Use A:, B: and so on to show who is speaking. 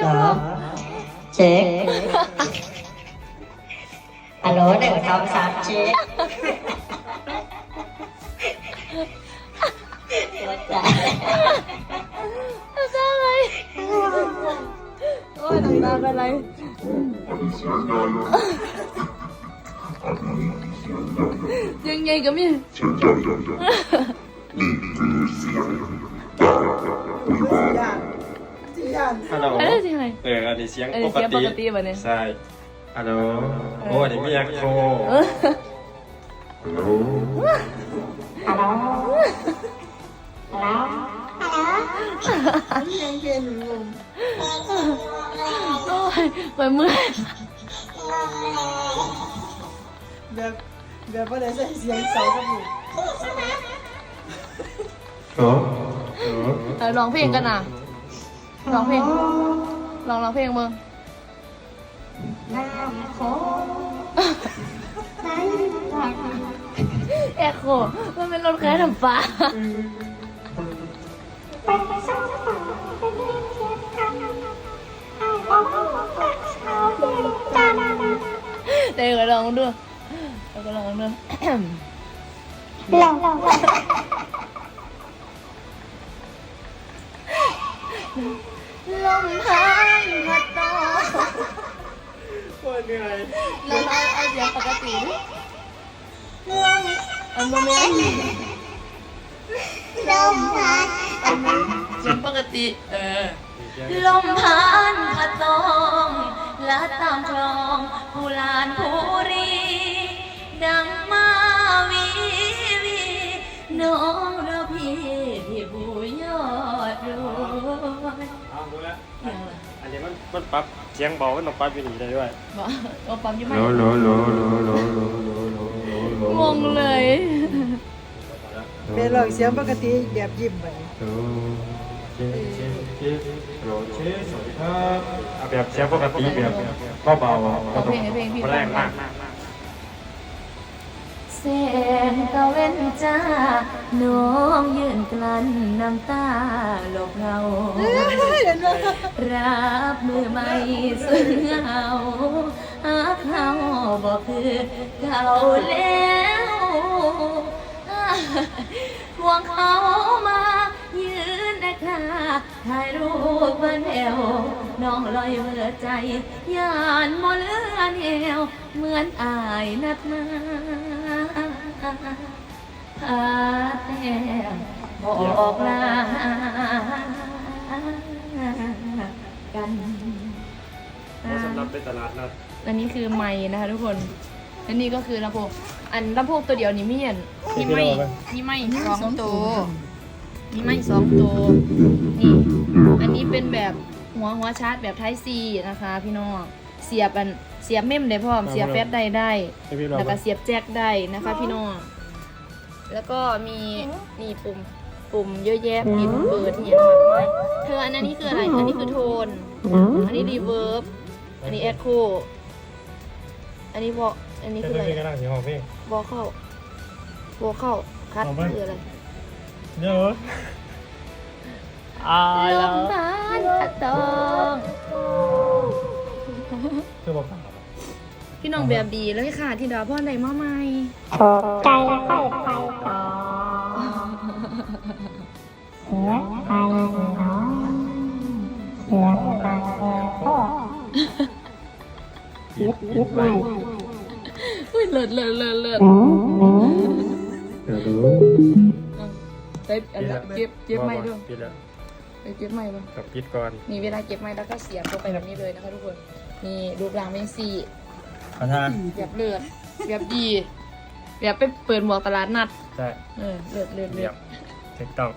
A: đó chết alo đừng xong sạc chết sao
B: vậy ôi thằng ta bên này Dương Nhi cũng như ngay đi, đi, đi, đi,
A: đi, đi งก็มี
C: ฮัลโหล
A: อะไรสิไง
C: เอออันนี้เสียง
A: เออ
C: ปก
A: เสียง
C: ติ
A: ปกติแบบนี้
C: ใช่ฮัลโหลโอ้อันนี้มีแอคโค
B: ฮัลโหลฮัลโหลฮัลโหล
D: ยังเป็นงง
A: โอ้ยไปเมื่อย
D: แบบแบบว่าได้ใส่เสียงเสากับหนู
C: โอ้โอ้
A: เออร้องเพลงกันนะ ร้องเพลงลองร้องเพลงมึง
B: น้ำโค้งไหนไหน
A: แอคโคมันเป็นรถแค่ทำฟ้า
B: ไปสองสองไปเรียนเรียนกันไอ้บ้องรักสาวเรียนกัน
A: เดี๋ยวก็ลองดูเดี๋ยวก็ลองดู
B: ลองลอง
A: ลมพัดพัดต่อ
C: โอ้ยเหนื่อย
A: เราเราเอาเสียงปกติดิอันโมเมน
B: ลมพัด
A: เสียงปกติ เออ ลมพัดพัดตองและตามคลองผู้ลานผู้รี ดัง เอา
C: ดูแล้วอันนี้มันมันปรับเสียงเบามันต้องปรับอยู่นี่ได้ด้วย
A: บอกเอาปั๊มยี่ไหม
C: โลโลโลโลโลโลโลโลโล
A: งงเลย
D: เป็นหลอกเสียงปกติแบบยิ้มไป
C: โลเชเชเชโลเชสวัสดีครับเอาแบบเสียงปกติแบบเบาๆ
A: เอาเพลงให้เพลงพี่
C: แรงมาก
A: แสงตะเว้นจ้า น้องยืนกลั้นน้ำตาหลบเรา รับมือไม่ซึ่งเหงาหาเขาบอกคือเก่าแล้วห่วงเขามายืนนะคะถ่ายรูปเพื่อนแอวน้องลอยเมื่อใจยานมอลื ว เหมือนอายนัดมาพาแต่บอกลากัน
C: สำหรับในตลาดนัด
A: อันนี้คือไม้นะคะทุกคนอันนี้ก็คือลำโพงอันลำโพงตัวเดียวนี่มีอันมีไม้มีไม้สองตัวมีไม้สองตัวนี่ อันนี้เป็นแบบหัวหัวชาร์จแบบไทซีนะคะ พี่น้องเสียบอันเสียบเมมได้พร้อมเสียบแฟลชได้ได้
C: ให้พี่ลอง
A: แล้วก็เสียบแจ็คได้นะคะ พี่น้อง แล้วก็มีนี่ปุ่มปุ่มเยอะแยะมีปุ่มเปิดเนี่ยมากมายเธออันนี้คืออะไร อันนี้คือโทน อันนี้รีเวิร์บอันนี้แอคโคอันนี้วออันนี้คืออะไร
C: เพลงก็ได้เสียงของเพลง
A: วอเข้าวอเข้าคัด
C: เอาไหม
A: คืออะไร
C: เยอะอ่า
A: ล
C: แล้ว
A: มพัดพัดตอง
C: คือบอก
A: พี่น้องแบบดีเลยค่ะ ที่ดาวพ่อใดมาใหม่
B: ตกใจค่อยไปก่อนเสียไปน้องเสียงดังแอร์พ่อคิดคิดไว้
A: อุ้ยเลิศเลิศเลิศเลิศ
B: หนูหนู
C: เดี๋ยวดู
A: ไปไปอันนั้นเก็บเก็บไม่ด้วย
C: ปิดแล้ว
A: ไปเก็บไม่บ้าง
C: กับปิดก่อน
A: มีเวลาเก็บไม่แล้วก็เสียบลงไปแบบนี้เลยนะคะทุกคนนี่รูปร่างเป็นสี่
C: ขอทาน
A: แบบเลือดแบบดีแบบไปเปิดหมวกตลาดนัด
C: ใช่
A: เออเลือดเลือดเลื
C: เรี
A: อยด
C: บถูกต้อง